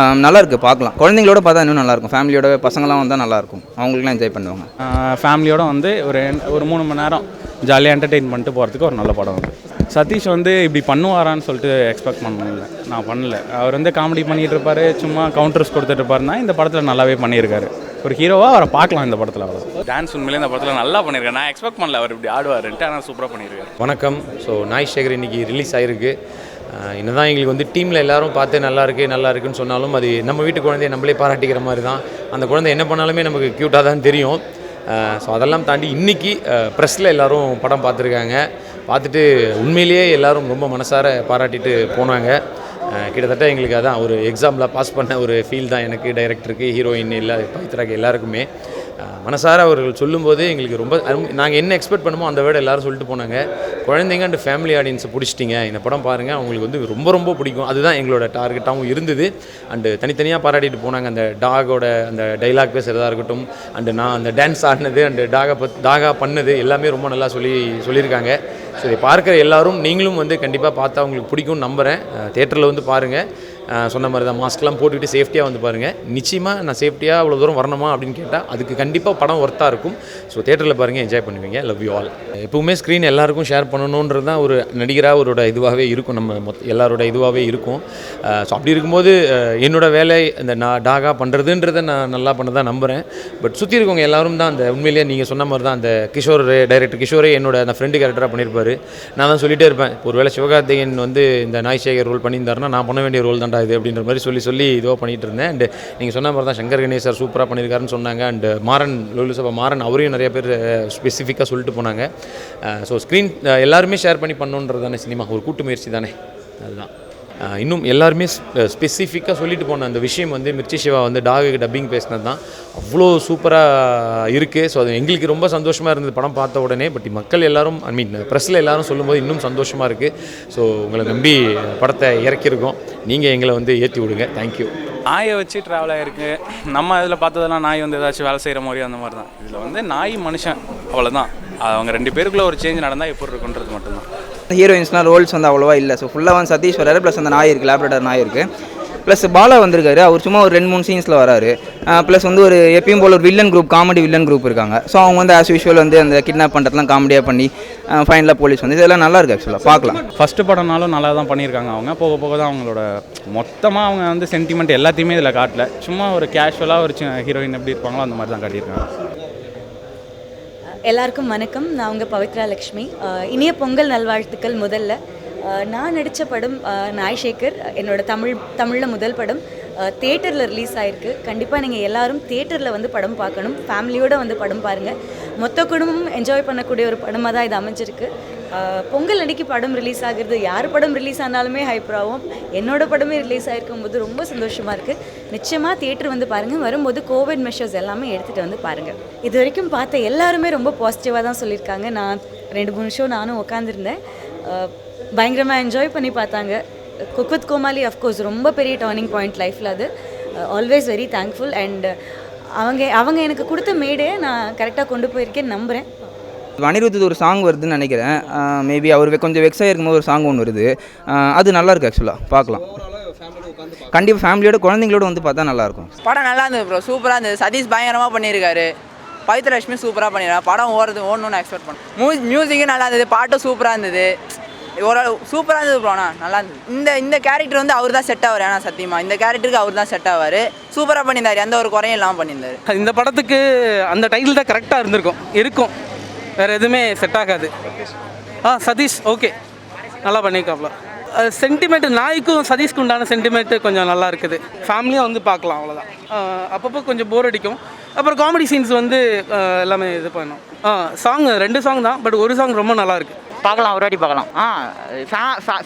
ஆம், நல்லா இருக்கு பார்க்கலாம். குழந்தைங்களோட பார்த்தா இன்னும் நல்லாயிருக்கும் ஃபேமிலியோட பசங்களாம் வந்தால் நல்லாயிருக்கும் அவங்களுக்குலாம் என்ஜாய் பண்ணுவாங்க. ஃபேமிலியோட வந்து ஒரு ஒரு மூணு மணி நேரம் ஜாலியாக என்டர்டெயின் பண்ணிட்டு போகிறதுக்கு ஒரு நல்ல படம் வந்து. சதீஷ் வந்து இப்படி பண்ணுவாரான்னு சொல்லிட்டு எக்ஸ்பெக்ட் பண்ணல. நான் பண்ணல. அவர் வந்து காமெடி பண்ணிட்டு இருப்பாரு சும்மா கவுண்டர்ஸ் கொடுத்துட்டு இருப்பாருன்னா இந்த படத்தில் நல்லாவே பண்ணியிருக்காரு. ஒரு ஹீரோவாக அவரை பார்க்கலாம் இந்த படத்தில் அவ்வளோ டான்ஸ் உண்மையிலே இந்த படத்தில் நல்லா பண்ணியிருக்காரு. நான் எக்ஸ்பெக்ட் பண்ணல அவர் இப்படி ஆடுவாருன்ட்டு ஆனால் சூப்பராக பண்ணியிருக்காரு. வணக்கம். ஸோ நாய் சேகர் இன்னைக்கு ரிலீஸ் ஆயிருக்கு. ஆஹ் என்னதான் எங்களுக்கு வந்து டீமில் எல்லாரும் பார்த்து நல்லா இருக்கு நல்லா இருக்குன்னு சொன்னாலும் அது நம்ம வீட்டு குழந்தைய நம்மளே பாராட்டிக்கிற மாதிரி தான் அந்த குழந்தை என்ன பண்ணாலுமே நமக்கு க்யூட்டாக தான் தெரியும். ஸோ அதெல்லாம் தாண்டி இன்றைக்கி ப்ரெஸ்ஸில் எல்லோரும் படம் பார்த்துருக்காங்க. பார்த்துட்டு உண்மையிலேயே எல்லாரும் ரொம்ப மனசார பாராட்டிட்டு போனாங்க. கிட்டத்தட்ட எங்களுக்கு அதான் ஒரு எக்ஸாமில் பாஸ் பண்ண ஒரு ஃபீல் தான் எனக்கு டைரக்டருக்கு ஹீரோயின் இல்லை பவித்ராக்கு எல்லாருக்குமே. மனசார அவர்கள் சொல்லும்போது எங்களுக்கு ரொம்ப நாங்கள் என்ன எக்ஸ்பெக்ட் பண்ணுமோ அந்த வேர்டு எல்லாரும் சொல்லிட்டு போனாங்க. குழந்தைங்க அண்ட் ஃபேமிலி ஆடியன்ஸை பிடிச்சிட்டிங்க. இந்த படம் பாருங்கள் அவங்களுக்கு வந்து ரொம்ப ரொம்ப பிடிக்கும். அதுதான் எங்களோட டார்கெட்டாகவும் இருந்தது. அண்டு தனித்தனியாக பாராட்டிட்டு போனாங்க. அந்த டாகோட அந்த டைலாக் பேசுகிறதா இருக்கட்டும் அண்டு நான் அந்த டான்ஸ் ஆடினது அண்டு டாகா பத் டாகா பண்ணது எல்லாமே ரொம்ப நல்லா சொல்லி சொல்லியிருக்காங்க. ஸோ இதை பார்க்குற எல்லாரும் நீங்களும் வந்து கண்டிப்பாக பார்த்தா உங்களுக்கு பிடிக்கும்னு நம்புகிறேன் தேட்டரில் வந்து பாருங்கள் சொன்ன மாதிரி தான். மாஸ்க்லாம் போட்டுக்கிட்டு சேஃப்டியாக வந்து பாருங்கள் நிச்சயமாக நான் சேஃப்டியாக அவ்வளோ தூரம் வரணுமா அப்படின்னு கேட்டால் அதுக்கு கண்டிப்பாக படம் ஒர்த்தாக இருக்கும். ஸோ தேட்டரில் பாருங்கள் என்ஜாய் பண்ணுவீங்க. லவ் யூ ஆல் எப்பவுமே ஸ்க்ரீன் எல்லாருக்கும் ஷேர் பண்ணணுன்றது தான் ஒரு நடிகராக அவரோட இதுவாகவே இருக்கும். நம்ம மொத்த எல்லாரோட இதுவாகவே இருக்கும். ஸோ அப்படி இருக்கும்போது என்னோட வேலை இந்த நான் டாகா பண்ணுறதுன்றதை நான் நல்லா பண்ண தான் நம்புகிறேன் பட் சுற்றி இருக்கவங்க எல்லாரும் தான் அந்த உண்மையிலேயே நீங்கள் சொன்ன மாதிரி தான் அந்த கிஷோர் டைரக்டர் கிஷோரே என்னோட அந்த ஃப்ரெண்டு கேரக்டராக பண்ணியிருப்பாரு நான் தான் சொல்லிகிட்டே இருப்பேன். ஒரு வேளை சிவகார்த்திகேயன் வந்து இந்த நாய் சேகர் ரோல் பண்ணியிருந்தாருன்னா நான் பண்ண வேண்டிய ரோல் தான் தான்டா இது அப்படின்ற மாதிரி சொல்லி சொல்லி இதுவாக பண்ணிட்டு இருந்தேன். அண்டு நீங்கள் சொன்ன மாதிரி தான் சங்கர் கணேஷ் சார் சூப்பராக பண்ணியிருக்காருன்னு சொன்னாங்க. அண்டு மாறன் லோலு சபா மாறன் அவரையும் நிறைய பேர் ஸ்பெசிஃபிக்காக சொல்லிட்டு போனாங்க. ஸோ ஸ்க்ரீன் எல்லாருமே ஷேர் பண்ணி பண்ணணுன்றது தானே சினிமா? ஒரு கூட்டு முயற்சி தானே? அதுதான். இன்னும் எல்லாருமே ஸ்பெசிஃபிக்காக சொல்லிட்டு போன அந்த விஷயம் வந்து மிர்ச்சி சிவா வந்து டாகுக்கு டப்பிங் பேசினது தான். அவ்வளோ சூப்பராக இருக்குது ஸோ அது எங்களுக்கு ரொம்ப சந்தோஷமாக இருந்தது படம் பார்த்த உடனே. பட் மக்கள் எல்லாரும் ஐ மீன் ப்ரெஸ்ஸில் எல்லாரும் சொல்லும்போது இன்னும் சந்தோஷமாக இருக்குது ஸோ உங்களை நம்பி படத்தை இறக்கியிருக்கோம். நீங்கள் எங்களை வந்து ஏற்றி விடுங்க. தேங்க்யூ நாயை வச்சு ட்ராவல் ஆகிருக்கு நம்ம இதில் பார்த்ததெல்லாம் நாய் வந்து ஏதாச்சும் வேலை செய்கிற மாதிரி அந்த மாதிரி தான் இதில் வந்து நாய் மனுஷன். அவ்வளோதான் அவங்க ரெண்டு பேருக்குள்ளே ஒரு சேஞ்ச் நடந்தால் எப்படி இருக்குன்றது மட்டும்தான். ஹீரோயின்ஸ்லாம் ரோல்ஸ் வந்து அவ்வளோவா இல்லை. ஸோ ஃபுல்லாக வந்து சதீஷ் வராரு ப்ளஸ் அந்த நாய் இருக்குது லேப்ரேட்டர் நாய் இருக்குது ப்ளஸ் பாலா வந்திருக்காரு அவர் சும்மா ஒரு ரெண்டு மூணு சீன்ஸில் வராரு. ப்ளஸ் வந்து ஒரு எப்பயும் போல் ஒரு villain group comedy villain group இருக்காங்க. ஸோ அவங்க வந்து ஆஸ் யூஷுவல் வந்து அந்த கிட்னாப் பண்ணுறதுலாம் காமெடியாக பண்ணி ஃபைனலாக போலீஸ் வந்து இதெல்லாம் நல்லா இருக்கு ஆக்சுவலாக பார்க்கலாம். ஃபஸ்ட்டு படம்னாலும் நல்லா தான் பண்ணியிருக்காங்க அவங்க. போக போக தான் அவங்களோட மொத்தமாக அவங்க வந்து சென்டிமெண்ட் எல்லாத்தையுமே இதில் காட்டல. சும்மா ஒரு கேஷுவலாக ஒரு ஹீரோயின் எப்படி இருப்பாங்களோ அந்த மாதிரி தான் காட்டியிருக்காங்க. எல்லாருக்கும் வணக்கம். நான் உங்கள் பவித்ரா லக்ஷ்மி. இனிய பொங்கல் நல்வாழ்த்துக்கள் முதல்ல. நான் நடித்த படம் நாய் சேகர் என்னோட தமிழ் தமிழில் முதல் படம். தேட்டரில் ரிலீஸ் ஆயிருக்கு. கண்டிப்பாக நீங்கள் எல்லாரும் தேட்டரில் வந்து படம் பார்க்கணும். ஃபேமிலியோடு வந்து படம் பாருங்கள் மொத்த குடும்பமும் என்ஜாய் பண்ணக்கூடிய ஒரு படமாக தான் இது அமைஞ்சிருக்கு. பொங்கல் அன்னைக்கு படம் ரிலீஸ் ஆகிறது. யார் படம் ரிலீஸ் ஆனாலுமே ஹைப்பராகும் என்னோட படமே ரிலீஸ் ஆகிருக்கும் போது ரொம்ப சந்தோஷமாக இருக்குது நிச்சயமாக தியேட்டர் வந்து பாருங்கள் வரும்போது கோவிட் மெஷர்ஸ் எல்லாமே எடுத்துகிட்டு வந்து பாருங்கள் இது வரைக்கும் பார்த்த எல்லாருமே ரொம்ப பாசிட்டிவாக தான் சொல்லியிருக்காங்க. நான் ரெண்டு மூணு ஷோ நானும் உட்காந்துருந்தேன் பயங்கரமாக என்ஜாய் பண்ணி பார்த்தாங்க. குக்வத் கோமாளி அஃப்கோர்ஸ் ரொம்ப பெரிய டேர்னிங் பாயிண்ட் லைஃப்பில் அது. ஆல்வேஸ் வெரி தேங்க்ஃபுல் அண்ட் அவங்க அவங்க எனக்கு கொடுத்த மேடையை நான் கரெக்டாக கொண்டு போயிருக்கேன்னு நம்புகிறேன் அனிருத்துக்கு ஒரு சாங் வருதுன்னு நினைக்கிறேன். மேபி அவர் கொஞ்சம் வெக்ஸாக இருக்கும்போது ஒரு சாங் ஒன்று வருது. அது நல்லா இருக்கு ஆக்சுவலாக பார்க்கலாம். கண்டிப்பாக ஃபேமிலியோட குழந்தைங்களோட வந்து பார்த்தா நல்லாயிருக்கும் படம் நல்லா இருந்தது ப்ரோ சூப்பராக இருந்தது. சதீஷ் பயங்கரமாக பண்ணியிருக்காரு பவித்ரலட்சுமி சூப்பராக பண்ணியிருக்காரு படம் ஓடுறது ஓடணும்னு எக்ஸ்பெக்ட் பண்ணேன் மியூ மியூசிக்கும் நல்லா இருந்தது. பாட்டும் சூப்பராக இருந்தது. ஒரு சூப்பராக இருந்தது ப்ரோ ஆனால் நல்லா இருந்தது. இந்த இந்த கேரக்டர் வந்து அவர் தான் செட் ஆவார். ஆனால் சத்தியமா இந்த கேரக்டருக்கு அவர் தான் செட் ஆவார். சூப்பராக பண்ணியிருந்தார். எந்த ஒரு குறையும் இல்லாமல் பண்ணியிருந்தார். இந்த படத்துக்கு அந்த டைட்டில் தான் கரெக்டாக இருந்திருக்கும். இருக்கும். வேறு எதுவுமே செட் ஆகாது. ஆ சதீஷ் ஓகே நல்லா பண்ணியிருக்காப்ல சென்டிமெண்ட் நாய்க்கும் சதீஷ்க்கு உண்டான சென்டிமெண்ட் கொஞ்சம் நல்லா இருக்குது. ஃபேமிலியாக வந்து பார்க்கலாம் அவ்வளோதான் அப்பப்போ கொஞ்சம் போர் அடிக்கும். அப்புறம் காமெடி சீன்ஸ் வந்து எல்லாமே இது பண்ணும். ஆ சாங் ரெண்டு சாங் தான் பட் ஒரு சாங் ரொம்ப நல்லா இருக்கு. பார்க்கலாம் ஒரு வாட்டி பார்க்கலாம். ஆ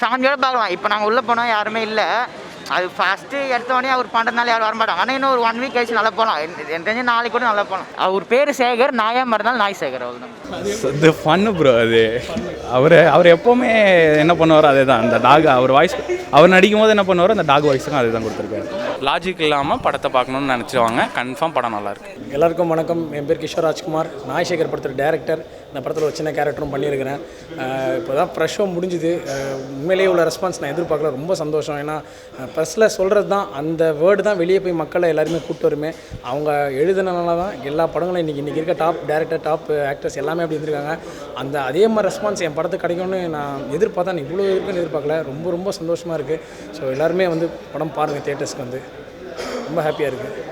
ஃபேமிலியோட பார்க்கலாம். இப்போ நாங்கள் உள்ளே போனோம் யாருமே இல்லை. அது ஃபஸ்ட்டு எடுத்தோடனே அவர் பண்ணுறதுனால யாரும் வரமாட்டாங்க. ஆனால் இன்னும் ஒரு ஒன் வீக் கழிச்சு நல்லா போகலாம் எனக்கு தெரிஞ்சு நாளைக்கு கூட நல்லா போகலாம் அவர் பேர் சேகர் நாயாக மறுநாள் நாய் சேகர் அவ்வளோதான் இது ஃபன்னு ப்ரோ அது. அவர் அவர் எப்போவுமே என்ன பண்ணுவாரோ அதே தான் அந்த டாக் அவர் வாய்ஸ் அவர் நடிக்கும் போது என்ன பண்ணுவாரோ அந்த டாக் வாய்ஸுக்கும் அதே தான் கொடுத்துருக்காரு. லாஜிக் இல்லாமல் படத்தை பார்க்கணுன்னு நினச்சிருவாங்க கன்ஃபார்ம் படம் நல்லாயிருக்கு எல்லாருக்கும் வணக்கம். என் பேர் கிஷோர் ராஜ்குமார். நாய்சேகர் படத்தோட டேரக்டர் இந்த படத்தில் ஒரு சின்ன கேரக்டரும் பண்ணியிருக்கிறேன். இப்போ தான் ப்ரெஷ் ஷோ முடிஞ்சுது. உண்மையிலேயே உள்ள ரெஸ்பான்ஸ் நான் எதிர்பார்க்கல. ரொம்ப சந்தோஷம். ஏன்னா ப்ரெஸ்ஸில் சொல்கிறது தான் அந்த வேர்டு தான் வெளியே போய் மக்களை எல்லாருமே கூப்பிட்டு வருமே. அவங்க எழுதுனனால தான் எல்லா படங்களும் இன்றைக்கி இன்றைக்கி இருக்க டாப் டேரக்டர் டாப் ஆக்டர்ஸ் எல்லாமே அப்படி இருந்திருக்காங்க. அந்த அதே மாதிரி ரெஸ்பான்ஸ் என் படத்துக்கு கிடைக்கும்னு நான் எதிர்பார்த்தேன் இவ்வளோ இருக்குன்னு எதிர்பார்க்கல. ரொம்ப ரொம்ப சந்தோஷமாக இருக்குது ஸோ எல்லாருமே வந்து படம் பாருங்கள் தேட்டர்ஸ்க்கு வந்து. ரொம்ப ஹாப்பியாக இருக்குது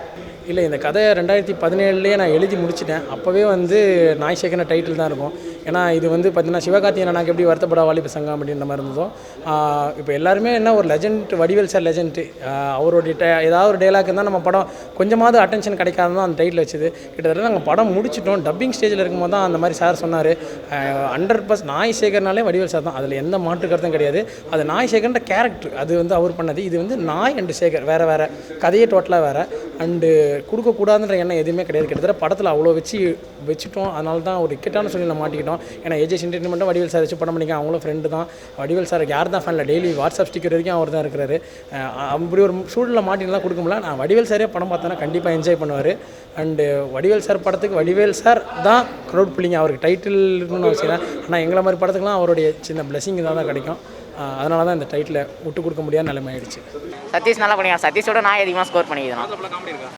இல்லை இந்த கதையை ரெண்டாயிரத்தி பதினேழுலேயே நான் எழுதி முடிச்சிட்டேன். அப்போவே வந்து நாய் சேகன டைட்டில் தான் இருக்கும். ஏன்னா இது வந்து பார்த்தீங்கன்னா சிவகார்த்திகேயன் அண்ணாக்கு எப்படி வருத்தப்படா வாலிப சங்கம் அப்படின்ற மாதிரி இருந்ததோ இப்போ எல்லாருமே என்ன ஒரு லெஜண்ட் வடிவேல் சார் லெஜண்ட் அவருடைய ஏதாவது ஒரு டைலாக் இருந்தால் நம்ம படம் கொஞ்சமாவது அட்டென்ஷன் கிடைக்காது தான் அந்த டைட்டில் வச்சுது. கிட்டத்தட்ட நாங்கள் படம் முடிச்சிட்டோம். டப்பிங் ஸ்டேஜில் இருக்கும்போது தான் அந்த மாதிரி சார் சொன்னார். ஹண்ட்ரட் பர்ஸ் நாய் சேகர்னாலே வடிவேல் சார் தான். அதில் எந்த மாற்று கருத்தும் கிடையாது. அது நாய் சேகர்ன்ற கேரக்டர் அது வந்து அவர் பண்ணது. இது வந்து நாய் அண்டு சேகர் வேறு வேறு. கதையே டோட்டலாக வேறு. அண்டு கொடுக்கக்கூடாதுன்ற எண்ணம் எதுவுமே கிடையாது. கிட்டத்தட்ட படத்தில் அவ்வளோ வச்சு வச்சுட்டோம். அதனால தான் ஒரு இக்கட்டான சூழ்நிலை மாட்டிக்கிட்டோம். ஏன்னா ஏஜெஸ் என்டர்டைன்மெண்ட்டும் வடிவேல் சார் வச்சு படம் பண்ணிக்க அவங்களும் ஃப்ரெண்டு தான். வடிவேல் சார் யார் தான் ஃபேனில் டெய்லி வாட்ஸ்அப் ஸ்டிக்கர் வரைக்கும் அவர் தான் இருக்கிறாரு. அப்படி ஒரு சூழலில் மாட்டிலாம் கொடுக்க முடியல. நான் வடிவேல் சாரே படம் பார்த்தேன்னா கண்டிப்பாக என்ஜாய் பண்ணுவார். அண்டு வடிவேல் சார் படத்துக்கு வடிவேல் சார் தான் க்ரௌட் பிள்ளைங்க அவருக்கு டைட்டில் இருக்கணும்னு அவசியம் ஆனால் எங்களை மாதிரி படத்துக்குலாம் அவருடைய சின்ன பிளெஸிங் தான் தான் கிடைக்கும். அதனால தான் இந்த டைட்டில் விட்டு கொடுக்க முடியாத நிலைமை ஆயிடுச்சு. சதீஷ் நல்லா பண்ணிக்கலாம் சதீஷோட நான் அதிகமாக ஸ்கோர் பண்ணிக்கிறேன்